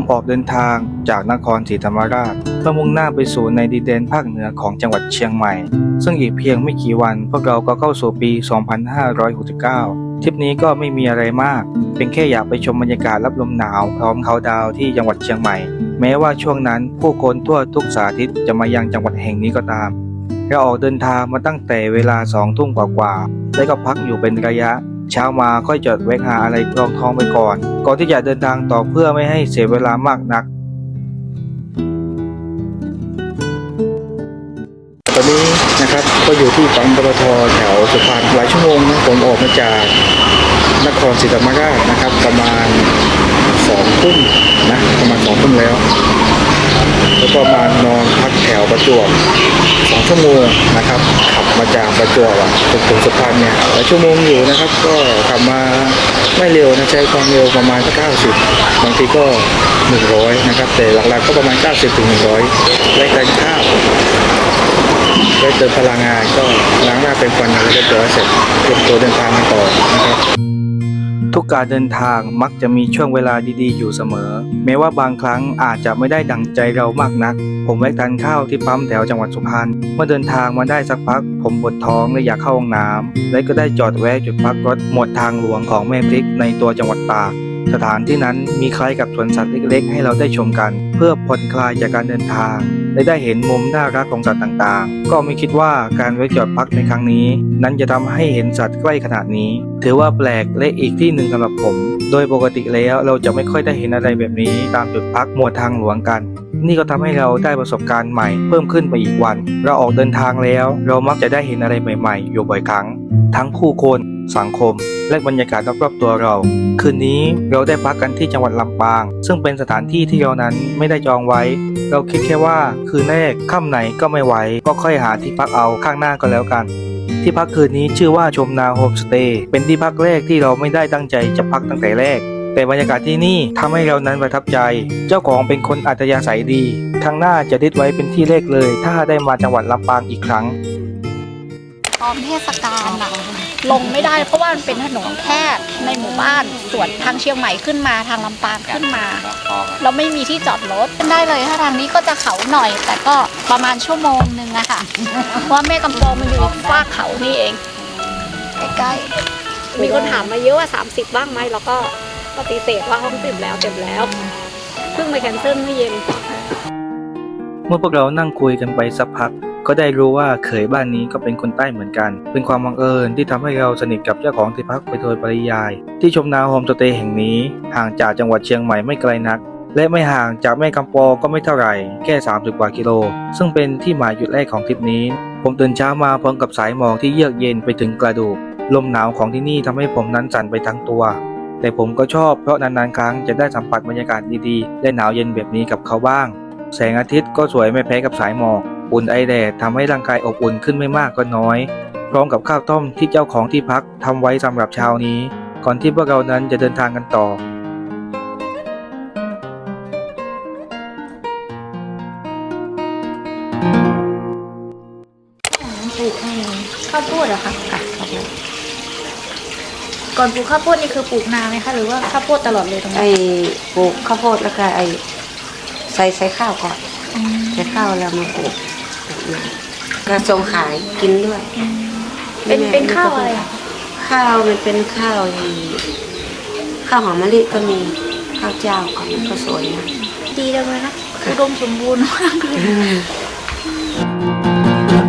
ผมออกเดินทางจากนครศรีธรรมราชเพื่อมุ่งหน้าไปสู่ในดินแดนภาคเหนือของจังหวัดเชียงใหม่ ซึ่งอีกเพียงไม่กี่วัน พวกเราก็เข้าสู่ปี 2569 ทริปนี้ก็ไม่มีอะไรมาก เป็นแค่อยากไปชมบรรยากาศรับลมหนาว พร้อมเขาดาวที่จังหวัดเชียงใหม่ แม้ว่าช่วงนั้นผู้คนทั่วทุกสาทิศจะมายังจังหวัดแห่งนี้ก็ตามเราออกเดินทางมาตั้งแต่เวลาสองทุ่มกว่าๆแล้วก็พักอยู่เป็นระยะ เช้ามาค่อยจอดแวะหาอะไรรองท้องไปก่อน ก่อนที่จะเดินทางต่อเพื่อไม่ให้เสียเวลามากนัก ตอนนี้นะครับก็อยู่ที่ปั๊มปตทแถวสุพรรณหลายชั่วโมงนะผมออกมาจากนครศรีธรรมราชนะครับ ประมาณสองทุ่มนะประมาณสองทุ่มแล้ว แล้วก็มานอนพักแถวประจวบสองชั่วโมงนะครับ ขับมาจากประจวบจนถึงสุพรรณเนี่ยหลายชั่วโมงอยู่นะครับ ก็ขับมาไม่เร็วนะใช้ความเร็วประมาณสักเก้าสิบบางทีก็หนึ่งร้อยนะครับ แต่หลักๆก็ประมาณเก้าสิบถึงหนึ่งร้อยและการข้าวได้เติมพลังงานก็ล้างหน้าเป็นฟันอะไรเรียบร้อยเสร็จเตรียมตัวเดินทางกันต่อนะครับ ทุกการเดินทางมักจะมีช่วงเวลาดีๆ อยู่เสมอ แม้ว่าบางครั้งอาจจะไม่ได้ดังใจเรามากนัก ผมแวะทานข้าวที่ปั๊มแถวจังหวัดสุพรรณเมื่อเดินทางมาได้สักพัก ผมปวดท้องและอยากเข้าห้องน้ำและก็ได้จอดแวะจุดพักรถหมวดทางหลวงของแม่พริกในตัวจังหวัดตาก สถานที่นั้นมีคล้ายกับสวนสัตว์เล็กๆ ให้เราได้ชมกัน เพื่อผ่อนคลายจากการเดินทางและได้เห็นมุมน่ารักของสัตว์ต่างๆ ก็ไม่คิดว่าการไว้จอดพักในครั้งนี้ นั้นจะทำให้เห็นสัตว์ใกล้ขนาดนี้ ถือว่าแปลกและอีกที่หนึ่งสำหรับผม โดยปกติแล้วเราจะไม่ค่อยได้เห็นอะไรแบบนี้ตามจุดพักหมวดทางหลวงกัน นี่ก็ทำให้เราได้ประสบการณ์ใหม่เพิ่มขึ้นไปอีกวัน เราออกเดินทางแล้ว เรามักจะได้เห็นอะไรใหม่ๆ อยู่บ่อยครั้ง ทั้งผู้คน สังคม และบรรยากาศรอบๆตัวเรา คืนนี้เราได้พักกันที่จังหวัดลำปาง ซึ่งเป็นสถานที่ที่เรานั้นไม่ได้จองไว้ เราคิดแค่ว่าคืนแรกค่ำไหนก็ไม่ไหวก็ค่อยหาที่พักเอาข้างหน้าก็แล้วกันที่พักคืนนี้ชื่อว่าชมนาโฮมสเตย์เป็นที่พักแรกที่เราไม่ได้ตั้งใจจะพักตั้งแต่แรก แต่บรรยากาศที่นี่ทำให้เรานั้นประทับใจ เจ้าของเป็นคนอัธยาศัยดีครั้งหน้าจะดิดไว้เป็นที่แรกเลย ถ้าได้มาจังหวัดลำปางอีกครั้ง ตอนเทศกาลอะลงไม่ได้เพราะว่ามันเป็นถนนแคบในหมู่บ้านส่วนทางเชียงใหม่ขึ้นมาทางลำปางขึ้นมา เราไม่มีที่จอดรถขึ้นได้เลยถ้าทางนี้ก็จะเขาหน่อย แต่ก็ประมาณชั่วโมงหนึ่งอะค่ะเพราะว่าแม่กำปองมันอยู่ฟากเขานี่เองใกล้ๆมีคนถามมาเยอะว่า 30 บ้างไหมแล้วก็ ปฏิเสธว่าห้องเต็มแล้วเต็มแล้ว เพิ่งไปแคนเซิลเมื่อเย็น เมื่อพวกเรานั่งคุยกันไปสักพัก ก็ได้รู้ว่าเขยบ้านนี้ก็เป็นคนใต้เหมือนกัน เป็นความบังเอิญที่ทำให้เราสนิทกับเจ้าของที่พักไปโดยปริยาย ที่ชมนาโฮมสเตย์แห่งนี้ ห่างจากจังหวัดเชียงใหม่ไม่ไกลนักและไม่ห่างจากแม่กำปองก็ไม่เท่าไหร่ แค่30กว่ากิโล ซึ่งเป็นที่หมายหยุดแรกของทริปนี้ ผมตื่นเช้ามาพร้อมกับสายหมอกที่เยือกเย็นไปถึงกระดูก ลมหนาวของที่นี่ทำให้ผมนั้นสั่นไปทั้งตัว แต่ผมก็ชอบเพราะนานๆ ครั้งจะได้สัมผัสบรรยากาศดีๆ และหนาวเย็นแบบนี้กับเขาบ้าง แสงอาทิตย์ก็สวยไม่แพ้กับสายหมอกอุ่นไอแดดทำให้ร่างกายอบอุ่นขึ้นไม่มากก็น้อย พร้อมกับข้าวต้มที่เจ้าของที่พักทำไว้สำหรับเช้านี้ ก่อนที่พวกเรานั้นจะเดินทางกันต่อข้าวโพดเหรอคะค่ะข้าวโพด ก่อนปลูกข้าวโพดนี่คือปลูกนานไหมคะหรือว่าข้าวโพดตลอดเลยตรงไอ้นี้ปลูกข้าวโพดแล้วก็ไอ้ใส่ใส่ข้าวก่อนใส่ข้าวแล้วมาปลูกก็ส่งขายกินด้วยเป็นเป็นข้าวอะไรอะข้าวมันเป็นข้าวที่ข้าวหอมมะลิก็มีข้าวเจ้าก็มันก็สวยนะ ดีจังเลยนะอุดมสมบูรณ์มากเลย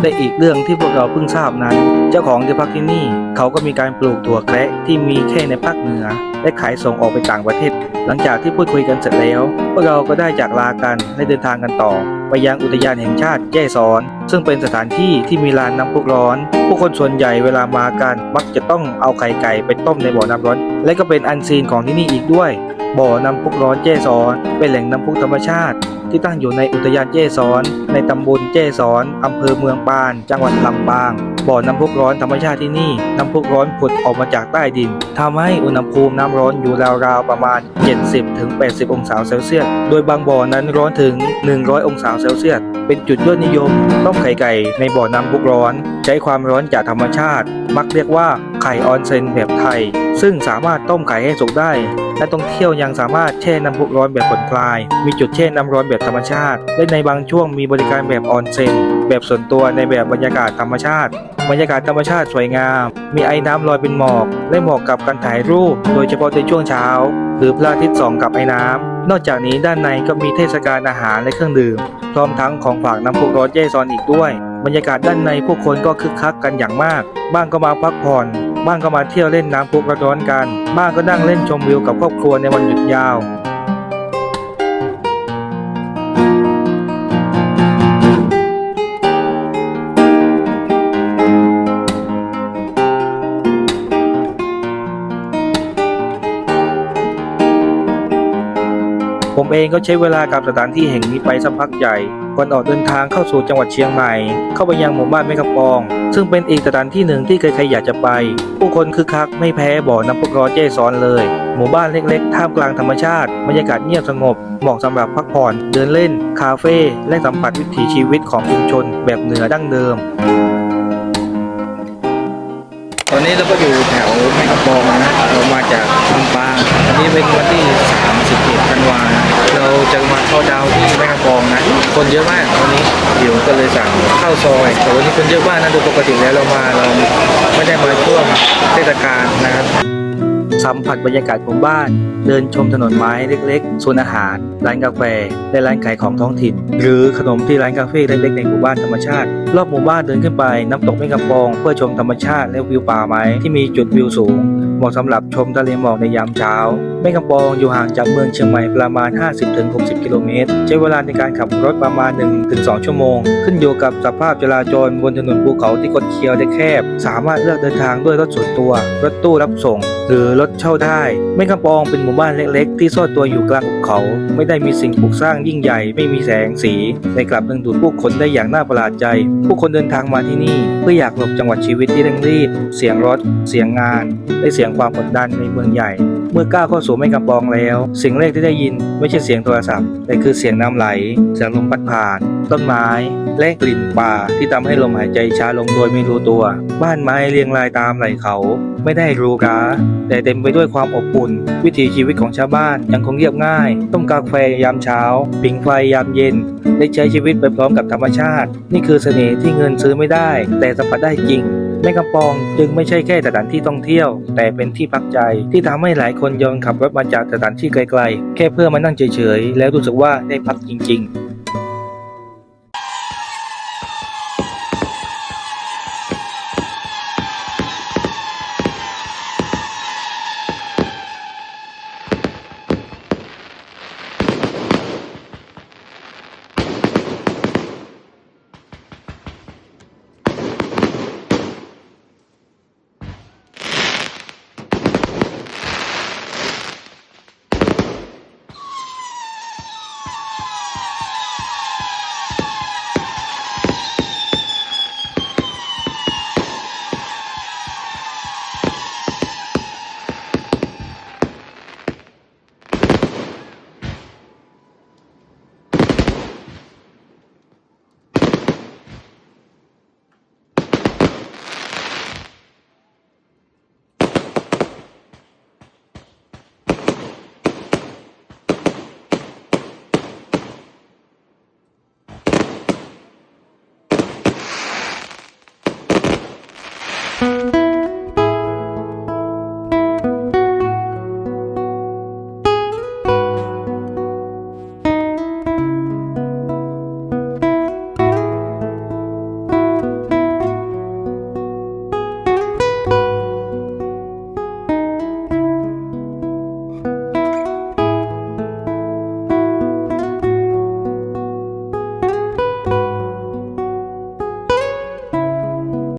และอีกเรื่องที่พวกเราเพิ่งทราบนั้น เจ้าของที่พักที่นี่ เขาก็มีการปลูกถั่วแคระที่มีแค่ในภาคเหนือ และขายส่งออกไปต่างประเทศ หลังจากที่พูดคุยกันเสร็จแล้ว พวกเราก็ได้จากลากันและเดินทางกันต่อ ไปยังอุทยานแห่งชาติแจ้ซ้อน ซึ่งเป็นสถานที่ที่มีลานน้ำพุร้อน ผู้คนส่วนใหญ่เวลามากันมักจะต้องเอาไข่ไก่ไปต้มในบ่อน้ำร้อน และก็เป็นอันซีนของที่นี่อีกด้วย บ่อน้ำพุร้อนแจ้ซ้อน เป็นแหล่งน้ำพุธรรมชาติ ที่ตั้งอยู่ในอุทยานแจ้ซ้อนในตำบลแจ้ซ้อนอำเภอเมืองปาน จังหวัดลำปาง บ่อน้ำพุร้อนธรรมชาติที่นี่ น้ำพุร้อนผุดออกมาจากใต้ดินทำให้อุณหภูมิน้ำร้อนอยู่ราวๆประมาณ 70-80 องศาเซลเซียส โดยบางบ่อนั้นร้อนถึง 100 องศาเซลเซียส เป็นจุดยอดนิยมต้มไข่ไก่ในบ่อน้ำพุร้อน ใช้ความร้อนจากธรรมชาติ มักเรียกว่าไข่ออนเซนแบบไทย ซึ่งสามารถต้มไข่ให้สุกได้ นักท่องเที่ยวยังสามารถแช่น้ำพุร้อนแบบผ่อนคลาย มีจุดแช่น้ำร้อนแบบธรรมชาติ และในบางช่วงมีบริการแบบออนเซ็น แบบส่วนตัวในแบบบรรยากาศธรรมชาติ บรรยากาศธรรมชาติสวยงาม มีไอ้น้ำลอยเป็นหมอก และเหมาะกับการถ่ายรูป โดยเฉพาะในช่วงเช้า หรือพระอาทิตย์ส่องกับไอ้น้ำ นอกจากนี้ด้านในก็มีเทศกาลอาหารและเครื่องดื่ม พร้อมทั้งของฝากน้ำพุร้อนเจซอนอีกด้วย บรรยากาศด้านในผู้คนก็คึกคักกันอย่างมาก บ้างก็มาพักผ่อน บ้างก็มาเที่ยวเล่นน้ำพุร้อนกัน บ้างก็นั่งเล่นชมวิวกับครอบครัวในวันหยุดยาว องก็ใช้เวลากับสถานที่แห่งนี้ไปสักพักใหญ่ก่อนออกเดินทางเข้าสู่จังหวัดเชียงใหม่ เข้าไปยังหมู่บ้านแม่กำปอง ซึ่งเป็นอีกสถานที่หนึ่งที่ใครๆอยากจะไป ผู้คนคึกคักไม่แพ้บ่อน้ำพุร้อนเจซ้อนเลย หมู่บ้านเล็กๆ ท่ามกลางธรรมชาติบรรยากาศเงียบสงบเหมาะสำหรับพักผ่อนเดินเล่น คาเฟ่และสัมผัสวิถีชีวิตของชุมชน แบบเหนือดั้งเดิมตอนนี้เราก็อยู่แถวแม่กำปองนะเรามาจากลำปาง นนี้เป็นวันที่31ธันวาเราจะมาเข้าดาวที่แม่กำปองนะ คนเยอะมากวันนี้เดี๋ยวก็เลยสั่งข้าวซอยแต่วันนี้คนเยอะมากนะโดยปกติแล้วเรามาเราไม่ได้มาช่วงเทศกาลนะครับสัมผัสบรรยากาศหมู่บ้าน เดินชมถนนไม้เล็กๆโซนอาหาร ร้านกาแฟ และร้านขายของท้องถิ่น หรือขนมที่ร้านคาเฟ่เล็กๆในหมู่บ้านธรรมชาติ รอบหมู่บ้านเดินขึ้นไปน้ำตกแม่กำปอง เพื่อชมธรรมชาติและวิวป่าไม้ที่มีจุดวิวสูงเหมาะสำหรับชมทะเลหมอกในยามเช้า แม่กำปองอยู่ห่างจากเมืองเชียงใหม่ประมาณ 50-60 กิโลเมตร ใช้เวลาในการขับรถประมาณ 1-2 ชั่วโมง ขึ้นอยู่กับสภาพจราจรบนถนนภูเขาที่คดเคี้ยวและแคบ สามารถเลือกเดินทางด้วยรถส่วนตัว รถตู้รับส่ง หรือรถเช่าได้ แม่กำปองเป็นหมู่บ้านเล็กๆ ที่ซ่อนตัวอยู่กลางภูเขา ไม่ได้มีสิ่งปลูกสร้างยิ่งใหญ่ ไม่มีแสงสีแต่กลับดึงดูดผู้คนได้อย่างน่าประหลาดใจ ผู้คนเดินทางมาที่นี่ เพื่ออยากหลบจังหวัดชีวิตที่เร่งรีบ เสียงรถ เสียงงาน และเสียงความกดดันในเมืองใหญ่ เมื่อก้าวเข้าสู่แม่กำปองแล้ว สิ่งแรกที่ได้ยินไม่ใช่เสียงโทรศัพท์แต่คือเสียงน้ำไหล เสียงลมพัดผ่าน ต้นไม้ และกลิ่นป่าที่ทำให้ลมหายใจช้าลงโดยไม่รู้ตัว บ้านไม้เรียงรายตามไหล่เขา ไม่ได้รูหราแต่เต็มไปด้วยความอบอุ่น วิถีชีวิตของชาวบ้านยังคงเรียบง่าย ต้มกาแฟยามเช้าผิงไฟยามเย็น ได้ใช้ชีวิตไปพร้อมกับธรรมชาติ นี่คือเสน่ห์ที่เงินซื้อไม่ได้ แต่สัมผัสได้จริง แม่กำปองจึงไม่ใช่แค่สถานที่ท่องเที่ยว แต่เป็นที่พักใจ ที่ทำให้หลายคนยอมขับรถมาจากสถานที่ไกลๆ แค่เพื่อมานั่งเฉยๆ แล้วรู้สึกว่าได้พักจริง ๆ